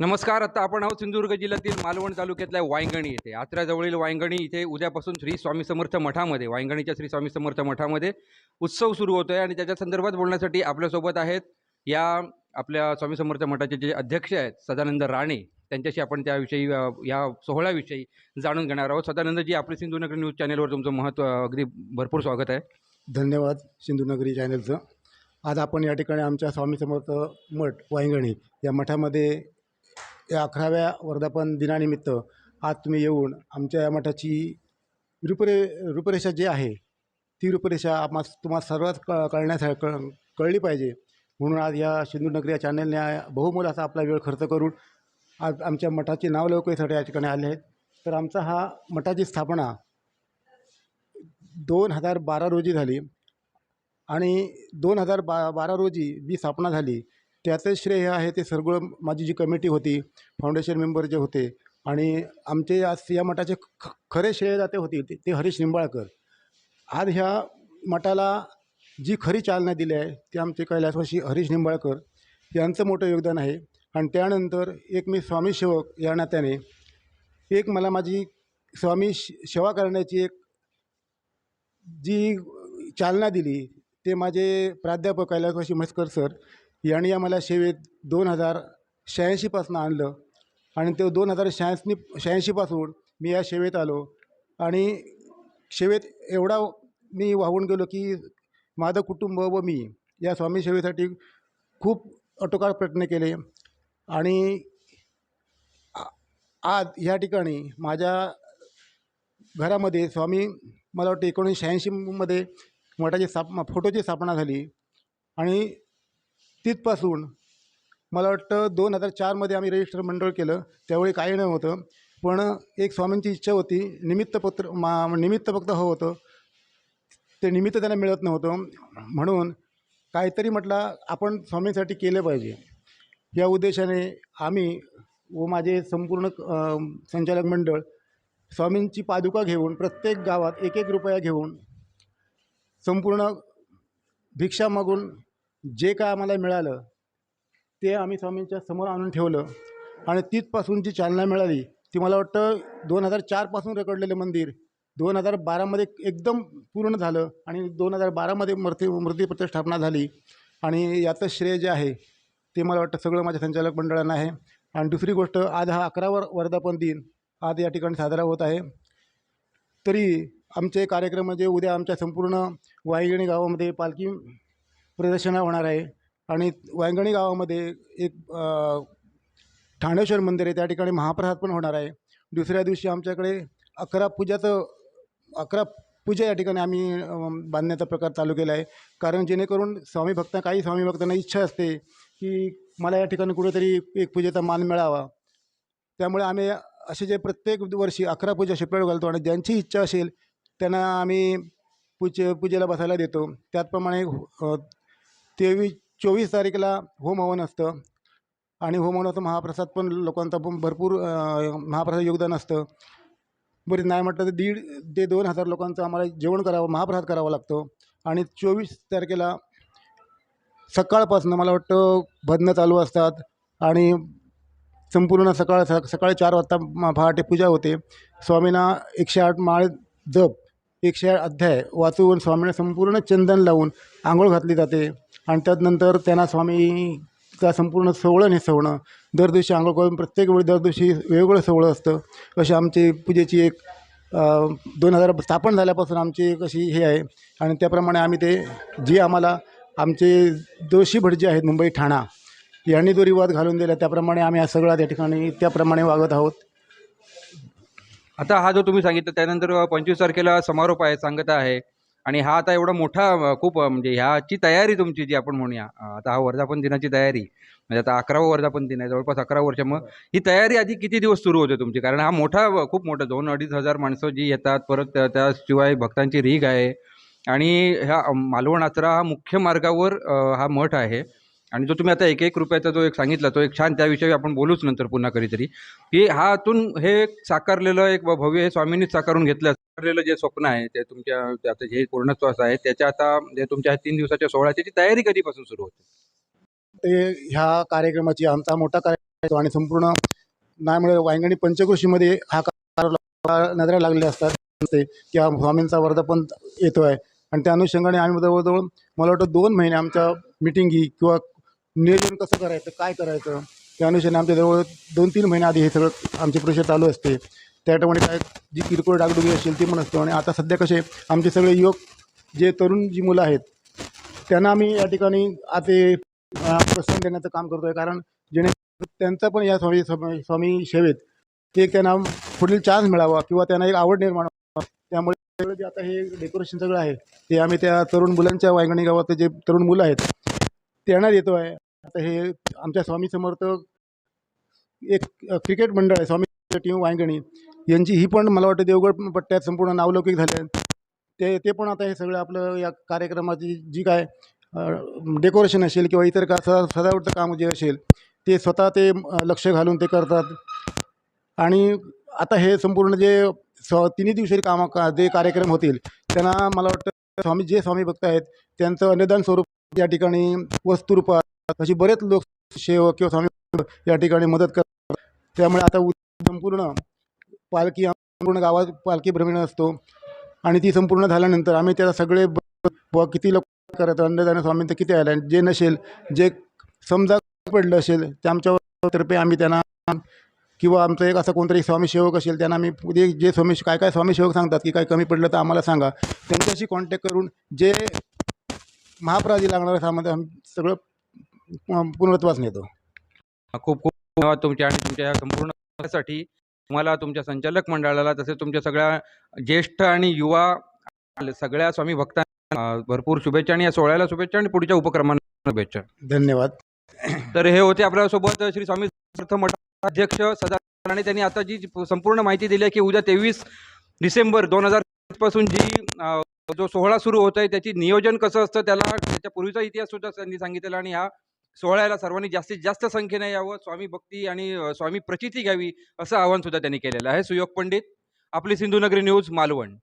नमस्कार आता आपण आहोत सिंधुदुर्ग जिल्ह्यातील मालवण तालुक्यातल्या वायंगणी येथे. आत्र्याजवळील वायंगणी इथे उद्यापासून श्री स्वामी समर्थ मठामध्ये वायंगणीच्या श्री स्वामी समर्थ मठामध्ये उत्सव सुरू होतो आहे आणि त्याच्या संदर्भात बोलण्यासाठी आपल्यासोबत आहेत या आपल्या स्वामी समर्थ मठाचे जे अध्यक्ष आहेत सदानंद राणे. त्यांच्याशी आपण त्याविषयी या सोहळ्याविषयी जाणून घेणार आहोत. सदानंदजी आपले सिंधुनगर न्यूज चॅनेलवर तुमचं महत्त्व अगदी भरपूर स्वागत आहे. धन्यवाद सिंधुनगरी चॅनलचं. आज आपण या ठिकाणी आमच्या स्वामी समर्थ मठ वायंगणी या मठामध्ये या अकराव्या वर्धापन दिनानिमित्त आज तुम्ही येऊन आमच्या या मठाची रूपरे रूपरेषा जी आहे ती रूपरेषा आम्हा तुम्हाला सर्वात क कळण्यासाठी कळ कळली पाहिजे. म्हणून आज या सिंधुनगरी या चॅनलने बहुमोल असा आपला वेळ खर्च करून आज आमच्या मठाचे नाव लवकरीसाठी या ठिकाणी आले आहेत. तर आमचा हा मठाची स्थापना दोन हजार बारा रोजी झाली आणि दोन हजार बा बारा रोजी जी स्थापना झाली त्याचं श्रेय हे आहे ते सर्व माझी जी कमिटी होती फाउंडेशन मेंबर जे होते आणि आमचे आज या मठाचे ख खरे श्रेयदाते होते ते ते हरीश निंबाळकर. आज ह्या मठाला जी खरी चालना दिली आहे ते आमचे कैलासवासी हरीश निंबाळकर यांचं मोठं योगदान आहे. आणि त्यानंतर एक मी स्वामी सेवक या नात्याने एक मला माझी स्वामी श- सेवा करण्याची एक जी चालना दिली ते माझे प्राध्यापक कैलासवासी म्हस्कर सर यांनी आम्हाला सेवेत दोन हजार शहाऐंशीपासून आणलं. आणि ते दोन हजार शहाऐंशी शहाऐंशीपासून मी या सेवेत आलो. आणि सेवेत एवढा मी वाहून गेलो की माझं कुटुंब व मी या स्वामी सेवेसाठी खूप अटोकाळ प्रयत्न केले. आणि आ- आज ह्या ठिकाणी माझ्या घरामध्ये स्वामी मला वाटतं एकोणीसशे शहाऐंशीमध्ये मठाची स्थाप फोटोची स्थापना झाली. आणि तिथपासून मला वाटतं दोन हजार चारमध्ये आम्ही रजिस्टर मंडळ केलं. त्यावेळी काही नव्हतं पण एक स्वामींची इच्छा होती. निमित्तपत्र मा निमित्त फक्त हवं होतं. ते निमित्त त्यांना मिळत नव्हतं. म्हणून काहीतरी म्हटलं आपण स्वामींसाठी केलं पाहिजे. या उद्देशाने आम्ही व माझे संपूर्ण संचालक मंडळ स्वामींची पादुका घेऊन प्रत्येक गावात एक एक रुपया घेऊन संपूर्ण भिक्षा मागून जे काय आम्हाला मिळालं ते आम्ही स्वामींच्या समोर आणून ठेवलं. आणि तिथपासून जी चालना मिळाली ती मला वाटतं दोन हजार चारपासून रेकॉर्डलेलं मंदिर दोन हजार बारामध्ये एकदम पूर्ण झालं आणि दोन हजार बारामध्ये मूर्ती मूर्ती प्रतिष्ठापना झाली. आणि याचं श्रेय जे आहे ते मला वाटतं सगळं माझ्या संचालक मंडळांना आहे. आणि दुसरी गोष्ट आज हा अकरावर वर्धापन दिन आज या ठिकाणी साजरा होत आहे. तरी आमचे कार्यक्रम म्हणजे उद्या आमच्या संपूर्ण वायगणी गावामध्ये पालखी प्रदर्शना होणार आहे. आणि वायंगणी गावामध्ये एक ठाणेश्वर मंदिर आहे. त्या ठिकाणी महाप्रसाद पण होणार आहे. दुसऱ्या दिवशी आमच्याकडे अकरा पूजाचं अकरा पूजा या ठिकाणी आम्ही बांधण्याचा प्रकार चालू केला आहे. कारण जेणेकरून स्वामी भक्त काही स्वामी भक्तांना इच्छा असते की मला या ठिकाणी कुठेतरी एक पूजेचा मान मिळावा. त्यामुळे आम्ही असे जे प्रत्येक वर्षी अकरा पूजा सेपरेट घालतो आणि ज्यांची इच्छा असेल त्यांना आम्ही पूजे पूजेला बसायला देतो. त्याचप्रमाणे तेवीस चोवीस तारखेला होम हवन असतं. आणि होम हवनाचं महाप्रसाद पण लोकांचा पण भरपूर महाप्रसाद योगदान असतं. बरं नाही म्हटलं तर दीड ते दोन हजार लोकांचं आम्हाला जेवण करावं महाप्रसाद करावा लागतो. आणि चोवीस तारखेला सकाळपासून मला वाटतं भजनं चालू असतात. आणि संपूर्ण सकाळ स सकाळी चार वाजता पहाटे पूजा होते. स्वामींना एकशे आठ माळ जप एकशे अध्याय वाचून स्वामींना संपूर्ण चंदन लावून आंघोळ घातली जाते. आणि त्यानंतर त्यांना स्वामीचा संपूर्ण सोहळं नेसवणं. दर दिवशी आंघोळ करून प्रत्येक वेळी दर दिवशी वेगवेगळं सोहळं असतं. अशी आमची पूजेची एक दोन हजार स्थापन झाल्यापासून आमची एक अशी हे आहे. आणि त्याप्रमाणे आम्ही ते जे आम्हाला आमचे दोषी भट जे आहेत मुंबई ठाणा यांनी जो रिवाज घालून दिला त्याप्रमाणे आम्ही आज सगळा त्या ठिकाणी त्याप्रमाणे वागत आहोत. आता हा जो तुम्ही सांगितलं त्यानंतर पंचवीस तारखेला समारोप आहे सांगत आहे. आणि हा आता एवढा मोठा खूप म्हणजे ह्याची तयारी तुमची जी आपण म्हणूया. आता हा वर्धापन दिनाची तयारी. म्हणजे आता अकरावं वर्धापन दिन आहे जवळपास अकरा वर्ष. मग ही तयारी आधी किती दिवस सुरू होते तुमची? कारण हा मोठा खूप मोठा दोन अडीच हजार माणसं जी येतात परत त्या- त्याशिवाय भक्तांची रीग आहे. आणि ह्या मालवण आचरा हा मुख्य मार्गावर हा मठ आहे. आणि जो तुम्ही आता एक एक रुपयाचा जो एक सांगितला तो एक छान त्याविषयी आपण बोलूच नंतर पुन्हा कधीतरी. की हातून हे एक साकारलेलं एक भव्य हे स्वामींनीच साकारून घेतलं. साकारलेलं जे स्वप्न आहे ते तुमच्या आता जे पूर्णत्वास आहे त्याच्या आता जे तुमच्या तीन दिवसाच्या सोहळ्याची त्याची तयारी कधीपासून सुरू होते? ते ह्या कार्यक्रमाची आमचा मोठा कार्य आणि संपूर्ण नामुळे वांगणी पंचकृषीमध्ये हा नजऱ्या नजरा असतात. ते किंवा स्वामींचा वर्धापन येतो आहे आणि त्या अनुषंगाने आम्ही जवळजवळ मला वाटतं दोन महिने आमच्या मिटिंगी किंवा नियोजन कसं करायचं काय करायचं? त्या अनुषंगाने आमच्या जवळ दोन तीन महिने आधी हे सगळं आमची प्रोसेस चालू असते. त्याप्रमाणे काय जी किरकोळ डागडुगी असेल ती पण असतो आणि आता सध्या कसे आमचे सगळे युवक जे तरुण जी मुलं आहेत त्यांना आम्ही या ठिकाणी आता प्रोत्साहन देण्याचं काम करतो आहे कारण जेणे त्यांचं पण या स्वामी स्वामी स्वामी सेवेत ते त्यांना पुढील चान्स मिळावा किंवा त्यांना एक आवड निर्माण व्हावा. त्यामुळे सगळं जे आता हे डेकोरेशन सगळं आहे ते आम्ही त्या तरुण मुलांच्या वायगणी गावात जे तरुण मुलं आहेत त्यांना देतो आहे. आता हे आमच्या स्वामी समर्थ एक क्रिकेट मंडळ आहे स्वामी टीम वायंगणी. यांची ही पण मला वाटतं देवगड पट्ट्यात संपूर्ण नावलौकिक झाले आहेत. ते ते पण आता हे सगळं आपलं या कार्यक्रमाची जी काय डेकोरेशन असेल किंवा इतर का स सजावटचं काम जे असेल ते स्वतः ते लक्ष घालून ते करतात. आणि आता हे संपूर्ण जे स्व तिन्ही दिवशी कामं का जे कार्यक्रम होतील त्यांना मला वाटतं स्वामी जे स्वामी भक्त आहेत त्यांचं अन्नदान स्वरूप या ठिकाणी वस्तुरूपात अशी बरेच लोक सेवक किंवा स्वामी या ठिकाणी मदत करतात. त्यामुळे आता संपूर्ण पालखी संपूर्ण गावात पालखी भ्रमण असतो. आणि ती संपूर्ण झाल्यानंतर आम्ही त्याला सगळे ब- किती लोक करत अन्नदान स्वामी तर किती आल्या जे नसेल जे समजा पडलं असेल ते आमच्यातर्फे आम्ही त्यांना किंवा आमचं एक असं कोणतरी स्वामी सेवक असेल त्यांना आम्ही जे जे स्वामी काय काय स्वामी सेवक सांगतात की काय कमी पडलं तर आम्हाला सांगा. त्यांच्याशी कॉन्टॅक्ट करून जे महाप्राजी लागणारं सामान आम्ही सगळं अं, पूर्णत्वास नेतो खूप खूप धन्यवाद तुमच्या आणि तुमच्या या संपूर्णसाठी. तुम्हाला तुमच्या संचालक मंडळाला तसेच तुमच्या सगळ्या ज्येष्ठ आणि युवा सगळ्या स्वामी भक्तांना भरपूर शुभेच्छा आणि या सोहळ्याला शुभेच्छा आणि पुढच्या उपक्रमांना शुभेच्छा. धन्यवाद. तर हे होते आपल्यासोबत श्री स्वामी समर्थ मठाध्यक्ष सदा आणि त्यांनी आता जी संपूर्ण माहिती दिली आहे की उद्या तेवीस डिसेंबर दोन हजारपासून जी जो सोहळा सुरू होत आहे त्याची नियोजन कसं असतं त्याला त्याच्या पूर्वीचा इतिहास सुद्धा त्यांनी सांगितलेला आणि ह्या सोहळ्याला सर्वांनी जास्तीत जास्त संख्येने यावं स्वामी भक्ती आणि स्वामी प्रचिती घ्यावी असं आवाहन सुद्धा त्यांनी केलेलं आहे. सुयोग पंडित आपली सिंधुनगरी न्यूज मालवण.